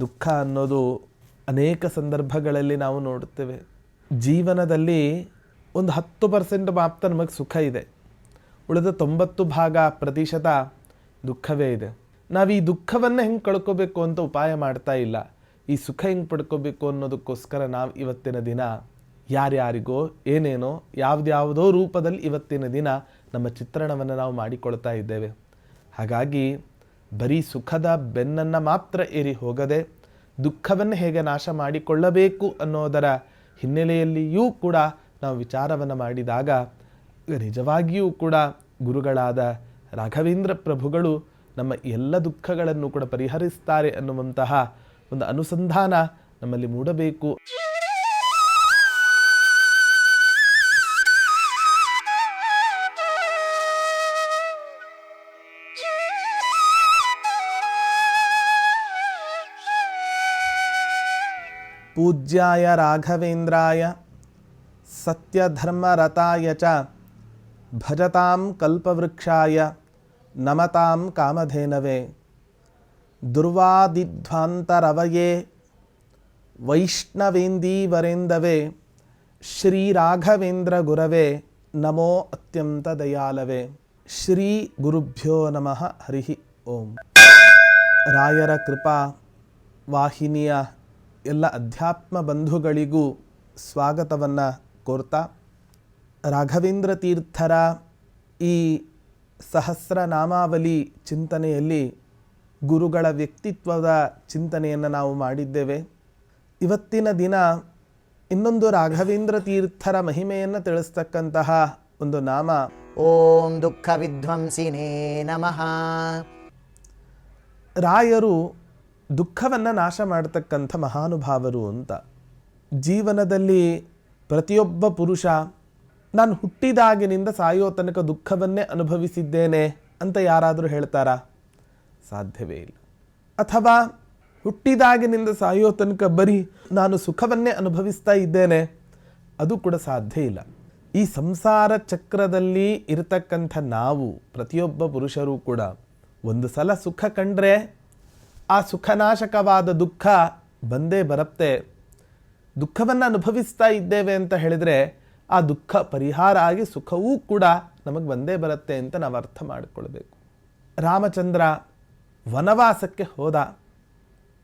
ದುಃಖ ಅನ್ನೋದು ಅನೇಕ ಸಂದರ್ಭಗಳಲ್ಲಿ ನಾವು ನೋಡುತ್ತೇವೆ. ಜೀವನದಲ್ಲಿ ಒಂದು ಹತ್ತು ಪರ್ಸೆಂಟ್ ಮಾತ್ರ ನಮಗೆ ಸುಖ ಇದೆ. ಉಳಿದ ತೊಂಬತ್ತು ಭಾಗ ಪ್ರತಿಶತ ದುಃಖವೇ ಇದೆ. ನಾವು ಈ ದುಃಖವನ್ನು ಹೆಂಗೆ ಕಳ್ಕೋಬೇಕು ಅಂತ ಉಪಾಯ ಮಾಡ್ತಾ ಇಲ್ಲ. ಈ ಸುಖ ಹೆಂಗೆ ಪಡ್ಕೋಬೇಕು ಅನ್ನೋದಕ್ಕೋಸ್ಕರ ನಾವು ಇವತ್ತಿನ ದಿನ ಯಾರ್ಯಾರಿಗೋ ಏನೇನೋ ಯಾವುದ್ಯಾವುದೋ ರೂಪದಲ್ಲಿ ಇವತ್ತಿನ ದಿನ ನಮ್ಮ ಚಿತ್ರಣವನ್ನು ನಾವು ಮಾಡಿಕೊಳ್ತಾ ಇದ್ದೇವೆ. ಹಾಗಾಗಿ ಬರೀ ಸುಖದ ಬೆನ್ನನ್ನು ಮಾತ್ರ ಏರಿ ಹೋಗದೆ ದುಃಖವನ್ನು ಹೇಗೆ ನಾಶ ಮಾಡಿಕೊಳ್ಳಬೇಕು ಅನ್ನೋದರ ಹಿನ್ನೆಲೆಯಲ್ಲಿಯೂ ಕೂಡ ನಾವು ವಿಚಾರವನ್ನು ಮಾಡಿದಾಗ ನಿಜವಾಗಿಯೂ ಕೂಡ ಗುರುಗಳಾದ ರಾಘವೇಂದ್ರ ಪ್ರಭುಗಳು ನಮ್ಮ ಎಲ್ಲ ದುಃಖಗಳನ್ನು ಕೂಡ ಪರಿಹರಿಸ್ತಾರೆ ಅನ್ನುವಂತಹ ಒಂದು ಅನುಸಂಧಾನ ನಮ್ಮಲ್ಲಿ ಮೂಡಬೇಕು. ಪೂಜ್ಯಾಯ ರಾಘವೇಂದ್ರಾಯ ಸತ್ಯಧರ್ಮರತಾಯ ಚ ಭಜತಾಂ ಕಲ್ಪವೃಕ್ಷಾಯ ನಮತಾಂ ಕಾಮಧೇನವೇ ದುರ್ವಾದಿಧ್ವಾಂತರವಯೇ ವೈಷ್ಣವೇಂದೀವರೇಂದವೇ ಶ್ರೀರಾಘವೇಂದ್ರ ಗುರವೇ ನಮೋ ಅತ್ಯಂತ ದಯಾಲವೇ ಶ್ರೀ ಗುರುಭ್ಯೋ ನಮಃ ಹರಿ ಓಂ ರಾಯರ ಕೃಪಾ ವಾಹಿನಿಯ ಎಲ್ಲ ಅಧ್ಯಾತ್ಮ ಬಂಧುಗಳಿಗೂ ಸ್ವಾಗತವನ್ನು ಕೋರ್ತಾ ರಾಘವೇಂದ್ರ ತೀರ್ಥರ ಈ ಸಹಸ್ರನಾಮಾವಲಿ ಚಿಂತನೆಯಲ್ಲಿ ಗುರುಗಳ ವ್ಯಕ್ತಿತ್ವದ ಚಿಂತನೆಯನ್ನು ನಾವು ಮಾಡಿದ್ದೇವೆ. ಇವತ್ತಿನ ದಿನ ಇನ್ನೊಂದು ರಾಘವೇಂದ್ರ ತೀರ್ಥರ ಮಹಿಮೆಯನ್ನು ತಿಳಿಸ್ತಕ್ಕಂತಹ ಒಂದು ನಾಮ. ಓಂ ದುಃಖ ವಿಧ್ವಂಸಿನೇ ನಮಃ. ರಾಯರು ದುಃಖವನ್ನು ನಾಶ ಮಾಡತಕ್ಕಂಥ ಮಹಾನುಭಾವರು ಅಂತ, ಜೀವನದಲ್ಲಿ ಪ್ರತಿಯೊಬ್ಬ ಪುರುಷ, ನಾನು ಹುಟ್ಟಿದಾಗಿನಿಂದ ಸಾಯೋ ತನಕ ದುಃಖವನ್ನೇ ಅನುಭವಿಸಿದ್ದೇನೆ ಅಂತ ಯಾರಾದರೂ ಹೇಳ್ತಾರಾ? ಸಾಧ್ಯವೇ ಇಲ್ಲ. ಅಥವಾ, ಹುಟ್ಟಿದಾಗಿನಿಂದ ಸಾಯೋ ತನಕ ಬರೀ ನಾನು ಸುಖವನ್ನೇ ಅನುಭವಿಸ್ತಾ ಇದ್ದೇನೆ ಅದು ಕೂಡ ಸಾಧ್ಯ ಇಲ್ಲ. ಈ ಸಂಸಾರ ಚಕ್ರದಲ್ಲಿ ಇರತಕ್ಕಂಥ ನಾವು, ಪ್ರತಿಯೊಬ್ಬ ಪುರುಷರೂ ಕೂಡ, ಒಂದು ಸಲ ಸುಖ ಕಂಡ್ರೆ ಆ ಸುಖನಾಶಕವಾದ ದುಃಖ ಬಂದೇ ಬರುತ್ತೆ. ದುಃಖವನ್ನು ಅನುಭವಿಸ್ತಾ ಇದ್ದೇವೆ ಅಂತ ಹೇಳಿದರೆ ಆ ದುಃಖ ಪರಿಹಾರ ಆಗಿ ಸುಖವೂ ಕೂಡ ನಮಗೆ ಬಂದೇ ಬರುತ್ತೆ ಅಂತ ನಾವು ಅರ್ಥ ಮಾಡಿಕೊಳ್ಬೇಕು. ರಾಮಚಂದ್ರ ವನವಾಸಕ್ಕೆ ಹೋದ.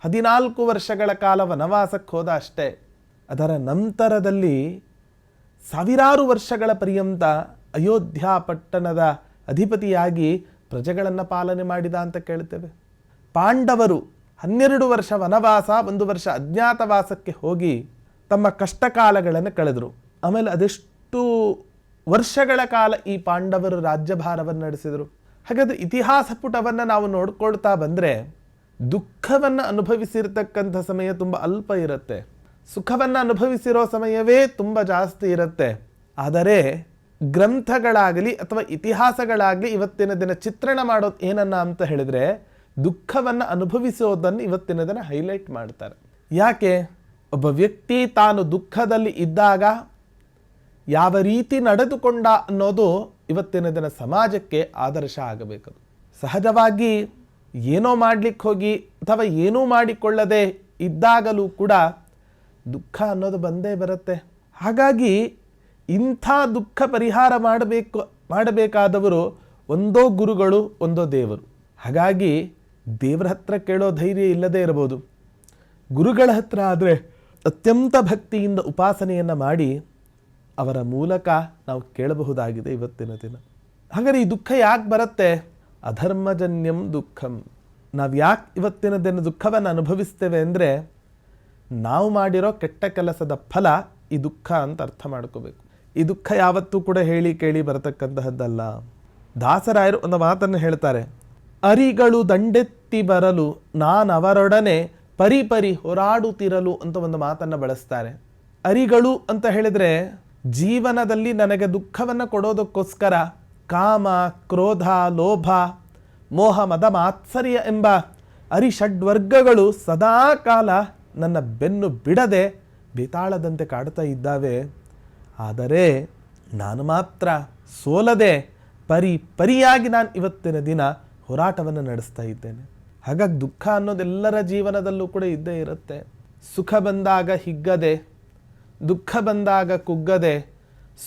ಹದಿನಾಲ್ಕು ವರ್ಷಗಳ ಕಾಲ ವನವಾಸಕ್ಕೆ ಹೋದ ಅಷ್ಟೇ. ಅದರ ನಂತರದಲ್ಲಿ ಸಾವಿರಾರು ವರ್ಷಗಳ ಪರ್ಯಂತ ಅಯೋಧ್ಯ ಪಟ್ಟಣದ ಅಧಿಪತಿಯಾಗಿ ಪ್ರಜೆಗಳನ್ನು ಪಾಲನೆ ಮಾಡಿದ ಅಂತ ಕೇಳ್ತೇವೆ. ಪಾಂಡವರು ಹನ್ನೆರಡು ವರ್ಷ ವನವಾಸ, ಒಂದು ವರ್ಷ ಅಜ್ಞಾತವಾಸಕ್ಕೆ ಹೋಗಿ ತಮ್ಮ ಕಷ್ಟಕಾಲಗಳನ್ನು ಕಳೆದರು. ಆಮೇಲೆ ಅದೆಷ್ಟು ವರ್ಷಗಳ ಕಾಲ ಈ ಪಾಂಡವರು ರಾಜ್ಯಭಾರವನ್ನು ನಡೆಸಿದರು. ಹಾಗಾದ್ರೆ ಇತಿಹಾಸ ಪುಟವನ್ನು ನಾವು ನೋಡ್ಕೊಳ್ತಾ ಬಂದರೆ ದುಃಖವನ್ನು ಅನುಭವಿಸಿರ್ತಕ್ಕಂಥ ಸಮಯ ತುಂಬ ಅಲ್ಪ ಇರುತ್ತೆ. ಸುಖವನ್ನು ಅನುಭವಿಸಿರೋ ಸಮಯವೇ ತುಂಬ ಜಾಸ್ತಿ ಇರುತ್ತೆ. ಆದರೆ ಗ್ರಂಥಗಳಾಗಲಿ ಅಥವಾ ಇತಿಹಾಸಗಳಾಗಲಿ ಇವತ್ತಿನ ದಿನ ಚಿತ್ರಣ ಮಾಡೋದು ಏನನ್ನ ಅಂತ ಹೇಳಿದರೆ ದುಃಖವನ್ನು ಅನುಭವಿಸೋದನ್ನು ಇವತ್ತಿನ ದಿನ ಹೈಲೈಟ್ ಮಾಡ್ತಾರೆ. ಯಾಕೆ? ಒಬ್ಬ ವ್ಯಕ್ತಿ ತಾನು ದುಃಖದಲ್ಲಿ ಇದ್ದಾಗ ಯಾವ ರೀತಿ ನಡೆದುಕೊಂಡ ಅನ್ನೋದು ಇವತ್ತಿನ ದಿನ ಸಮಾಜಕ್ಕೆ ಆದರ್ಶ ಆಗಬೇಕು. ಸಹಜವಾಗಿ ಏನೋ ಮಾಡ್ಲಿಕ್ಕೆ ಹೋಗಿ ಅಥವಾ ಏನೂ ಮಾಡಿಕೊಳ್ಳದೆ ಇದ್ದಾಗಲೂ ಕೂಡ ದುಃಖ ಅನ್ನೋದು ಬಂದೇ ಬರುತ್ತೆ. ಹಾಗಾಗಿ ಇಂಥ ದುಃಖ ಪರಿಹಾರ ಮಾಡಬೇಕು, ಮಾಡಬೇಕಾದವರು ಒಂದೋ ಗುರುಗಳು, ಒಂದೋ ದೇವರು. ಹಾಗಾಗಿ ದೇವರ ಹತ್ರ ಕೇಳೋ ಧೈರ್ಯ ಇಲ್ಲದೇ ಇರಬಹುದು. ಗುರುಗಳ ಹತ್ರ ಆದರೆ ಅತ್ಯಂತ ಭಕ್ತಿಯಿಂದ ಉಪಾಸನೆಯನ್ನು ಮಾಡಿ ಅವರ ಮೂಲಕ ನಾವು ಕೇಳಬಹುದಾಗಿದೆ ಇವತ್ತಿನ ದಿನ. ಹಾಗಾದರೆ ಈ ದುಃಖ ಯಾಕೆ ಬರುತ್ತೆ? ಅಧರ್ಮಜನ್ಯಂ ದುಃಖಂ. ನಾವು ಯಾಕೆ ಇವತ್ತಿನ ದಿನ ದುಃಖವನ್ನು ಅನುಭವಿಸ್ತೇವೆ ಅಂದರೆ ನಾವು ಮಾಡಿರೋ ಕೆಟ್ಟ ಕೆಲಸದ ಫಲ ಈ ದುಃಖ ಅಂತ ಅರ್ಥ ಮಾಡ್ಕೋಬೇಕು. ಈ ದುಃಖ ಯಾವತ್ತೂ ಕೂಡ ಹೇಳಿ ಕೇಳಿ ಬರತಕ್ಕಂತಹದ್ದಲ್ಲ. ದಾಸರಾಯರು ಒಂದು ಮಾತನ್ನು ಹೇಳ್ತಾರೆ. ಅರಿಗಳು ದಂಡೆತ್ತಿ ಬರಲು ನಾನವರೊಡನೆ ಪರಿಪರಿ ಹೋರಾಡುತ್ತಿರಲು ಅಂತ ಒಂದು ಮಾತನ್ನು ಬಳಸ್ತಾರೆ. ಅರಿಗಳು ಅಂತ ಹೇಳಿದರೆ ಜೀವನದಲ್ಲಿ ನನಗೆ ದುಃಖವನ್ನು ಕೊಡೋದಕ್ಕೋಸ್ಕರ ಕಾಮ, ಕ್ರೋಧ, ಲೋಭ, ಮೋಹ, ಮದ, ಮಾತ್ಸರ್ಯ ಎಂಬ ಅರಿಷಡ್ವರ್ಗಗಳು ಸದಾ ಕಾಲ ನನ್ನ ಬೆನ್ನು ಬಿಡದೆ ಬೇತಾಳದಂತೆ ಕಾಡ್ತಾ ಇದ್ದಾವೆ. ಆದರೆ ನಾನು ಮಾತ್ರ ಸೋಲದೆ ಪರಿ ಪರಿಯಾಗಿ ನಾನು ಇವತ್ತಿನ ದಿನ ಹೋರಾಟವನ್ನು ನಡೆಸ್ತಾ ಇದ್ದೇನೆ. ಹಾಗಾಗಿ ದುಃಖ ಅನ್ನೋದೆಲ್ಲರ ಜೀವನದಲ್ಲೂ ಕೂಡ ಇದ್ದೇ ಇರುತ್ತೆ. ಸುಖ ಬಂದಾಗ ಹಿಗ್ಗದೆ, ದುಃಖ ಬಂದಾಗ ಕುಗ್ಗದೆ,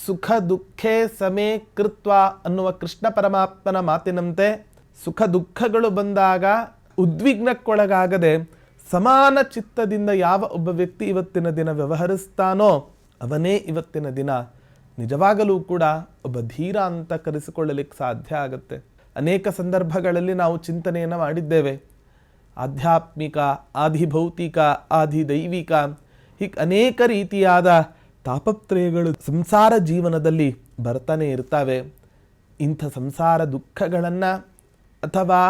ಸುಖ ದುಃಖೇ ಸಮೇ ಕೃತ್ವ ಅನ್ನುವ ಕೃಷ್ಣ ಪರಮಾತ್ಮನ ಮಾತಿನಂತೆ ಸುಖ ದುಃಖಗಳು ಬಂದಾಗ ಉದ್ವಿಗ್ನಕ್ಕೊಳಗಾಗದೆ ಸಮಾನ ಚಿತ್ತದಿಂದ ಯಾವ ಒಬ್ಬ ವ್ಯಕ್ತಿ ಇವತ್ತಿನ ದಿನ ವ್ಯವಹರಿಸ್ತಾನೋ ಅವನೇ ಇವತ್ತಿನ ದಿನ ನಿಜವಾಗಲೂ ಕೂಡ ಒಬ್ಬ ಧೀರ ಅಂತ ಕರೆಸಿಕೊಳ್ಳಲಿಕ್ಕೆ ಸಾಧ್ಯ ಆಗುತ್ತೆ. ಅನೇಕ ಸಂದರ್ಭಗಳಲ್ಲಿ ನಾವು ಚಿಂತನೆಯನ್ನು ಮಾಡಿದ್ದೇವೆ. ಆಧ್ಯಾತ್ಮಿಕ, ಆಧಿಭೌತಿಕ, ಆಧಿದೈವಿಕ, ಹೀಗೆ ಅನೇಕ ರೀತಿಯಾದ ತಾಪತ್ರಯಗಳು ಸಂಸಾರ ಜೀವನದಲ್ಲಿ ಬರ್ತಾನೆ ಇರ್ತವೆ. ಇಂಥ ಸಂಸಾರ ದುಃಖಗಳನ್ನು ಅಥವಾ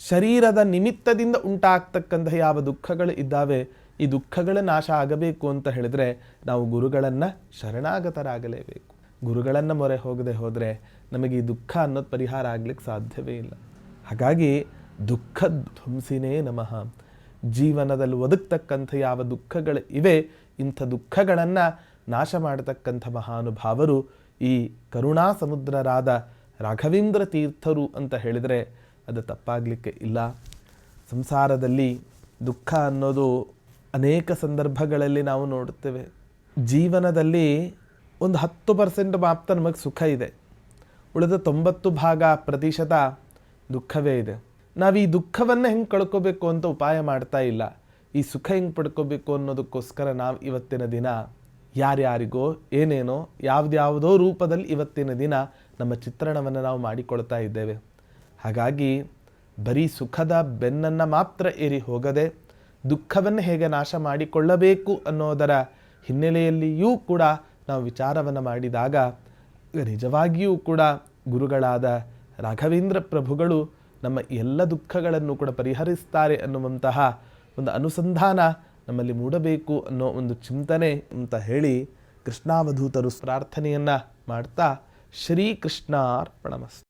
ಶರೀರದ ನಿಮಿತ್ತದಿಂದ ಉಂಟಾಗ್ತಕ್ಕಂಥ ಯಾವ ದುಃಖಗಳು ಇದ್ದಾವೆ, ಈ ದುಃಖಗಳ ನಾಶ ಆಗಬೇಕು ಅಂತ ಹೇಳಿದ್ರೆ ನಾವು ಗುರುಗಳನ್ನು ಶರಣಾಗತರಾಗಲೇಬೇಕು. ಗುರುಗಳನ್ನು ಮೊರೆ ಹೋಗದೆ ಹೋದರೆ ನಮಗೆ ಈ ದುಃಖ ಅನ್ನೋದು ಪರಿಹಾರ ಆಗ್ಲಿಕ್ಕೆ ಸಾಧ್ಯವೇ ಇಲ್ಲ. ಹಾಗಾಗಿ ದುಃಖ ಧ್ವಂಸಿನೇ ನಮಃ. ಜೀವನದಲ್ಲಿ ಒದಗ್ತಕ್ಕಂಥ ಯಾವ ದುಃಖಗಳು ಇವೆ, ಇಂಥ ದುಃಖಗಳನ್ನು ನಾಶ ಮಾಡತಕ್ಕಂಥ ಮಹಾನುಭಾವರು ಈ ಕರುಣಾ ಸಮುದ್ರರಾದ ರಾಘವೇಂದ್ರ ತೀರ್ಥರು ಅಂತ ಹೇಳಿದರೆ ಅದು ತಪ್ಪಾಗಲಿಕ್ಕೆ ಇಲ್ಲ. ಸಂಸಾರದಲ್ಲಿ ದುಃಖ ಅನ್ನೋದು ಅನೇಕ ಸಂದರ್ಭಗಳಲ್ಲಿ ನಾವು ನೋಡುತ್ತೇವೆ. ಜೀವನದಲ್ಲಿ ಒಂದು ಹತ್ತು ಪರ್ಸೆಂಟ್ ಮಾತ್ರ ನಮಗೆ ಸುಖ ಇದೆ. ಉಳಿದ ತೊಂಬತ್ತು ಭಾಗ ಪ್ರತಿಶತ ದುಃಖವೇ ಇದೆ. ನಾವು ಈ ದುಃಖವನ್ನು ಹೆಂಗೆ ಕಳ್ಕೋಬೇಕು ಅಂತ ಉಪಾಯ ಮಾಡ್ತಾ ಇಲ್ಲ. ಈ ಸುಖ ಹೆಂಗೆ ಪಡ್ಕೋಬೇಕು ಅನ್ನೋದಕ್ಕೋಸ್ಕರ ನಾವು ಇವತ್ತಿನ ದಿನ ಯಾರ್ಯಾರಿಗೋ, ಏನೇನೋ, ಯಾವುದ್ಯಾವುದೋ ರೂಪದಲ್ಲಿ ಇವತ್ತಿನ ದಿನ ನಮ್ಮ ಚಿತ್ರಣವನ್ನು ನಾವು ಮಾಡಿಕೊಳ್ತಾ ಇದ್ದೇವೆ. ಹಾಗಾಗಿ ಬರೀ ಸುಖದ ಬೆನ್ನನ್ನು ಮಾತ್ರ ಏರಿ ಹೋಗದೆ ದುಃಖವನ್ನು ಹೇಗೆ ನಾಶ ಮಾಡಿಕೊಳ್ಳಬೇಕು ಅನ್ನೋದರ ಹಿನ್ನೆಲೆಯಲ್ಲಿಯೂ ಕೂಡ ನಾವು ವಿಚಾರವನ್ನು ಮಾಡಿದಾಗ ನಿಜವಾಗಿಯೂ ಕೂಡ ಗುರುಗಳಾದ ರಾಘವೇಂದ್ರ ಪ್ರಭುಗಳು ನಮ್ಮ ಎಲ್ಲ ದುಃಖಗಳನ್ನು ಕೂಡ ಪರಿಹರಿಸ್ತಾರೆ ಅನ್ನುವಂತಹ ಒಂದು ಅನುಸಂಧಾನ ನಮ್ಮಲ್ಲಿ ಮೂಡಬೇಕು ಅನ್ನೋ ಒಂದು ಚಿಂತನೆ ಅಂತ ಹೇಳಿ ಕೃಷ್ಣಾವಧೂತರು ಪ್ರಾರ್ಥನೆಯನ್ನು ಮಾಡ್ತಾ ಶ್ರೀಕೃಷ್ಣಾರ್ಪಣಮಸ್ತು.